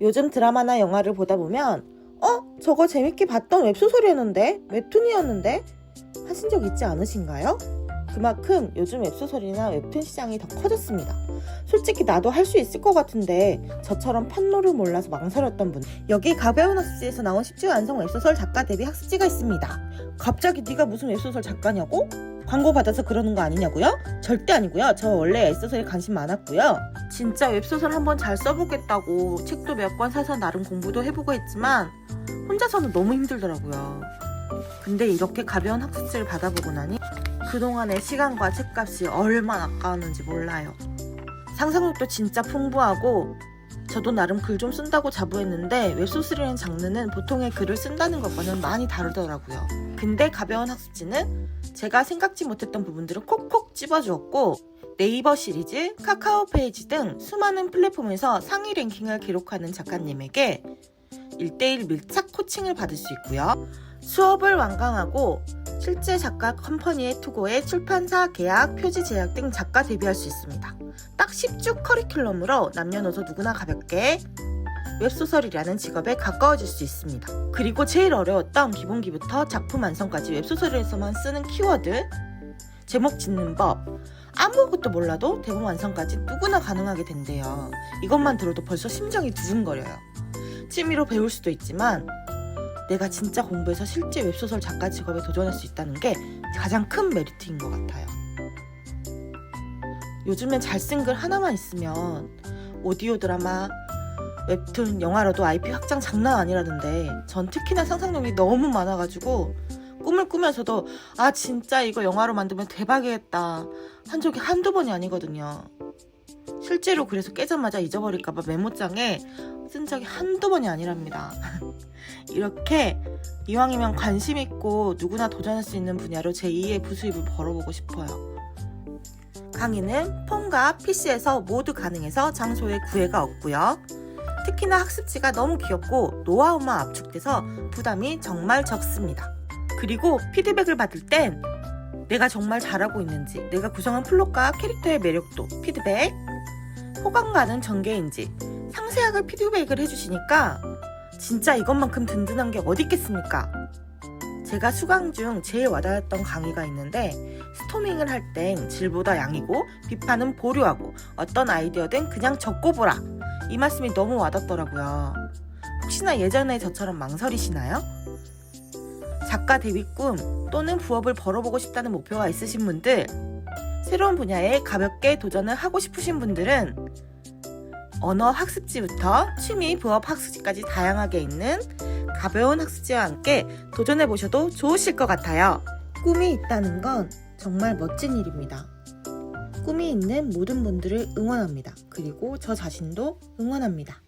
요즘 드라마나 영화를 보다 보면 어? 저거 재밌게 봤던 웹소설이었는데? 웹툰이었는데? 하신 적 있지 않으신가요? 그만큼 요즘 웹소설이나 웹툰 시장이 더 커졌습니다. 솔직히 나도 할 수 있을 것 같은데 저처럼 판로를 몰라서 망설였던 분 여기 가벼운 학습지에서 나온 10주 완성 웹소설 작가 데뷔 학습지가 있습니다. 갑자기 네가 무슨 웹소설 작가냐고? 광고 받아서 그러는 거 아니냐고요? 절대 아니고요. 저 원래 웹소설에 관심 많았고요. 진짜 웹소설 한번 잘 써보겠다고 책도 몇 권 사서 나름 공부도 해보고 했지만 혼자서는 너무 힘들더라고요. 근데 이렇게 가벼운 학습지를 받아보고 나니 그동안의 시간과 책값이 얼마나 아까웠는지 몰라요. 상상력도 진짜 풍부하고 저도 나름 글 좀 쓴다고 자부했는데 웹소설이라는 장르는 보통의 글을 쓴다는 것과는 많이 다르더라고요. 근데 가벼운 학습지는 제가 생각지 못했던 부분들을 콕콕 집어주었고 네이버 시리즈, 카카오 페이지 등 수많은 플랫폼에서 상위 랭킹을 기록하는 작가님에게 1대1 밀착 코칭을 받을 수 있고요. 수업을 완강하고 실제 작가 컴퍼니에 투고해 출판사 계약, 표지 제약 등 작가 데뷔할 수 있습니다. 딱 10주 커리큘럼으로 남녀노소 누구나 가볍게 웹소설이라는 직업에 가까워질 수 있습니다. 그리고 제일 어려웠던 기본기부터 작품 완성까지 웹소설에서만 쓰는 키워드, 제목 짓는 법, 아무것도 몰라도 대본 완성까지 누구나 가능하게 된대요. 이것만 들어도 벌써 심장이 두근거려요. 취미로 배울 수도 있지만 내가 진짜 공부해서 실제 웹소설 작가 직업에 도전할 수 있다는 게 가장 큰 메리트인 것 같아요. 요즘엔 잘 쓴 글 하나만 있으면 오디오 드라마, 웹툰, 영화로도 IP 확장 장난 아니라던데 전 특히나 상상력이 너무 많아가지고 꿈을 꾸면서도 아 진짜 이거 영화로 만들면 대박이겠다 한 적이 한두 번이 아니거든요. 실제로 그래서 깨자마자 잊어버릴까봐 메모장에 쓴 적이 한두 번이 아니랍니다. 이렇게 이왕이면 관심 있고 누구나 도전할 수 있는 분야로 제2의 부수입을 벌어보고 싶어요. 강의는 폰과 PC에서 모두 가능해서 장소에 구애가 없고요. 특히나 학습지가 너무 귀엽고 노하우만 압축돼서 부담이 정말 적습니다. 그리고 피드백을 받을 땐 내가 정말 잘하고 있는지, 내가 구성한 플롯과 캐릭터의 매력도 피드백, 호감 가는 전개인지 상세하게 피드백을 해주시니까 진짜 이것만큼 든든한 게 어디 있겠습니까? 제가 수강 중 제일 와닿았던 강의가 있는데 스토밍을 할 땐 질보다 양이고 비판은 보류하고 어떤 아이디어든 그냥 적고 보라 이 말씀이 너무 와닿더라고요. 혹시나 예전에 저처럼 망설이시나요? 작가 데뷔 꿈 또는 부업을 벌어보고 싶다는 목표가 있으신 분들 새로운 분야에 가볍게 도전을 하고 싶으신 분들은 언어 학습지부터 취미 부업 학습지까지 다양하게 있는 가벼운 학습지와 함께 도전해 보셔도 좋으실 것 같아요. 꿈이 있다는 건 정말 멋진 일입니다. 꿈이 있는 모든 분들을 응원합니다. 그리고 저 자신도 응원합니다.